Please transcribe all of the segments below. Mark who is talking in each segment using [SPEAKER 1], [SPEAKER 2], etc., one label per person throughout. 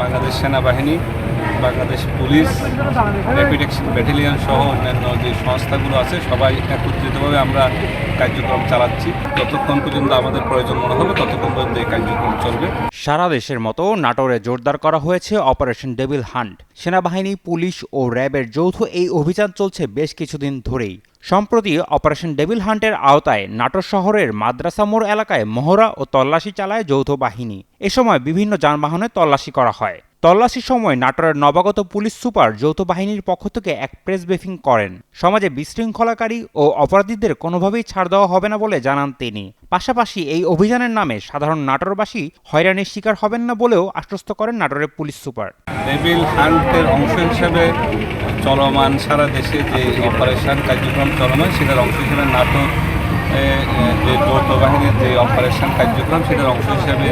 [SPEAKER 1] বাংলাদেশ সেনাবাহিনী Bangladesh police rapid action battalion সহ অন্যান্য যে সংস্থাগুলো আছে, সবাই একত্রিতভাবে আমরা কার্যক্রম চালাচ্ছি। যতক্ষণ পর্যন্ত আমাদের প্রয়োজন মনে হবে, ততক্ষণ পর্যন্ত এই কার্যক্রম চলবে।
[SPEAKER 2] সারা দেশের মতো নাটোরে জোরদার করা হয়েছে অপারেশন ডেভিল হান্ট। সেনাবাহিনী, পুলিশ ও র্যাবের যৌথ এই অভিযান চলছে বেশ কিছুদিন ধরেই। সম্প্রতি অপারেশন ডেভিল হান্টের আওতায় নাটোর শহরের মাদ্রাসা মোড় এলাকায় মহড়া ও তল্লাশি চালায় যৌথ বাহিনী। এ সময় বিভিন্ন যানবাহনে তল্লাশি করা হয়। তল্লাশির সময় নাটোরের নবাগত পুলিশ সুপার যৌথ বাহিনীর পক্ষ থেকে এক প্রেস ব্রিফিং করেন। সমাজে বিশৃঙ্খলাকারী ও অপরাধীদের কোনোভাবেই ছাড় দেওয়া হবে না বলে জানান তিনি। পাশাপাশি এই অভিযানের নামে সাধারণ নাটোরবাসী হয়রানির শিকার হবেন না বলেও আশ্বস্ত করেন নাটোরের পুলিশ সুপার।
[SPEAKER 1] অংশ হিসেবে চলমান সারা দেশে যে অপারেশন কার্যক্রম চলমান, সেটার অংশ হিসেবে যে যৌথ বাহিনীর যে অপারেশন কার্যক্রম, সেটার অংশ হিসেবে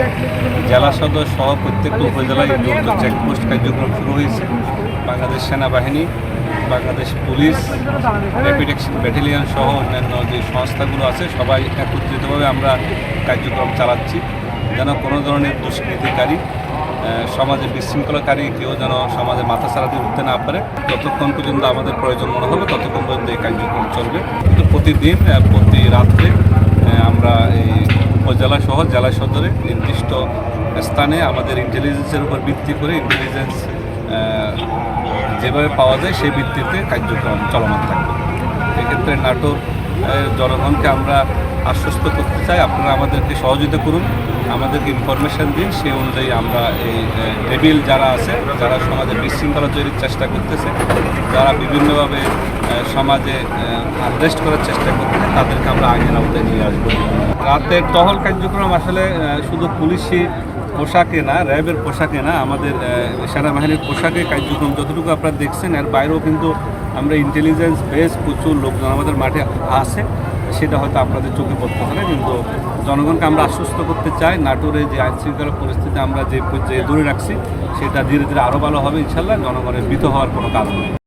[SPEAKER 1] জেলা সদর সহ প্রত্যেকটা উপজেলায় যৌথ চেকপোস্ট কার্যক্রম শুরু হয়েছে। বাংলাদেশ সেনাবাহিনী, Bangladesh police rapid action battalion সহ অন্যান্য যে সংস্থাগুলো আছে, সবাই একত্রিতভাবে আমরা কার্যক্রম চালাচ্ছি। যেন কোনো ধরনের দুষ্কৃতিকারী সমাজে বিশৃঙ্খলাকারী কেউ যেন সমাজে মাথা দিয়ে উঠতে না পারে। যতক্ষণ পর্যন্ত আমাদের প্রয়োজন মনে হবে, ততক্ষণ পর্যন্ত এই কার্যক্রম চলবে। কিন্তু প্রতিদিন রাত্রে আমরা এই উপজেলা সহ জেলা সদরে নির্দিষ্ট স্থানে আমাদের ইন্টেলিজেন্সের উপর ভিত্তি করে ইন্টেলিজেন্স যেভাবে পাওয়া যায় সেই ভিত্তিতে কার্যক্রম চলমান থাকবে। এক্ষেত্রে নাটোর জনগণকে আমরা আশ্বস্ত করতে চাই। আপনারা আমাদেরকে সহযোগিতা করুন। আমাদেরকে ইনফরমেশন দিন সেই অনুযায়ী আমরা এই টেবিল যারা আছে, যারা সমাজে বিশৃঙ্খলা তৈরির চেষ্টা করতেছে, যারা বিভিন্নভাবে সমাজে আনরেস্ট করার চেষ্টা করতেছে তাদেরকে আমরা আইনের আওতায় নিয়ে আসব। রাতের টহল কার্যক্রম আসলে শুধু পুলিশি পোশাকে না, র্যাবের পোশাকে না, আমাদের সেনাবাহিনীর পোশাকে কার্যক্রম যতটুকু আপনারা দেখছেন, এর বাইরেও কিন্তু আমরা ইন্টেলিজেন্স বেস প্রচুর লোকজন আমাদের মাঠে আছে। সেটা হয়তো আপনাদের চোখে পড়তে পারে, কিন্তু জনগণকে আমরা আশ্বস্ত করতে চাই, নাটোরে যে আইন শৃঙ্খলা পরিস্থিতি আমরা যে পর্যায়ে দূরে রাখছি, সেটা ধীরে ধীরে আরও ভালো হবে, ইনশাল্লাহ জনগণের ভীত হওয়ার কোনো কারণ নেই।